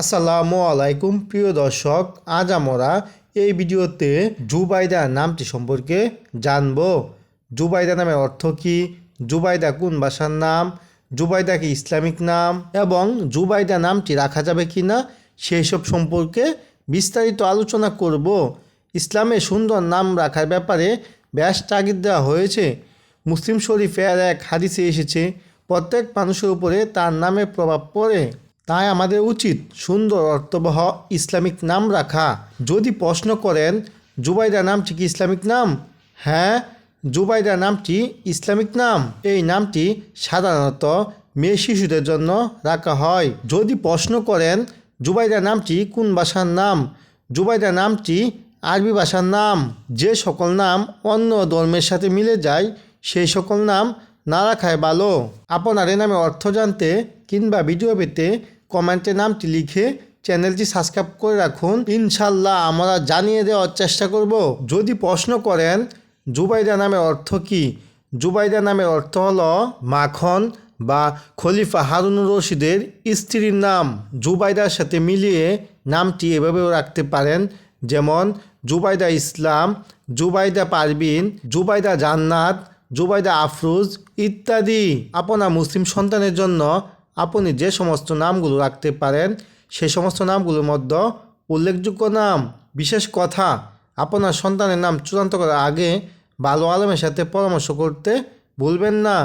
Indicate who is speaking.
Speaker 1: আসসালামু আলাইকুম, প্রিয় দর্শক। আজ আমরা এই ভিডিওতে জুবাইদা নামটি সম্পর্কে জানব। জুবাইদা নামের অর্থ কী? জুবাইদা কোন ভাষার নাম? জুবাইদা কি ইসলামিক নাম? এবং জুবাইদা নামটি রাখা যাবে কি না সেই সব সম্পর্কে বিস্তারিত আলোচনা করব। ইসলামে সুন্দর নাম রাখার ব্যাপারে ব্যাস তাগিদ দেওয়া হয়েছে। মুসলিম শরীফের এক হাদিসে এসেছে, প্রত্যেক মানুষের উপরে তার নামে প্রভাব পড়ে। তাই আমাদের উচিত সুন্দর অর্থবহ ইসলামিক নাম রাখা। যদি প্রশ্ন করেন, জুবাইদা নামটি কি ইসলামিক নাম? হ্যাঁ জুবাইদা নামটি ইসলামিক নাম। এই নামটি সাধারণত মেয়ে শিশুদের জন্য রাখা হয়। যদি প্রশ্ন করেন, জুবাইদা নামটি কোন ভাষার নাম? জুবাইদা নামটি আরবি ভাষার নাম। যে সকল নাম অন্য ধর্মের সাথে মিলে যায়, সেই সকল নাম না রাখায় ভালো। আপনার এ নামে অর্থ জানতে কিংবা ভিডিও পেতে কমেন্টে নামটি লিখে চ্যানেলটি সাবস্ক্রাইব করে রাখুন। ইনশাল্লাহ আমরা জানিয়ে দেওয়ার চেষ্টা করব। যদি প্রশ্ন করেন, জুবাইদা নামের অর্থ কি? জুবাইদা নামের অর্থ হলো মাখন বা খলিফা হারুনুর রশিদের স্ত্রীর নাম। জুবাইদার সাথে মিলিয়ে নামটি এভাবেও রাখতে পারেন, যেমন, জুবাইদা ইসলাম, জুবাইদা পারবিন জুবাইদা জান্নাত, জুবাইদা আফরুজ ইত্যাদি। আপনার মুসলিম সন্তানের জন্য আপনি যে সমস্ত নামগুলো রাখতে পারেন, সে সমস্ত নামগুলোর মধ্যে উল্লেখযোগ্য নাম, বিশেষ কথা, আপনার সন্তানের নাম চূড়ান্ত করার আগে ভালো আলমের সাথে পরামর্শ করতে ভুলবেন না।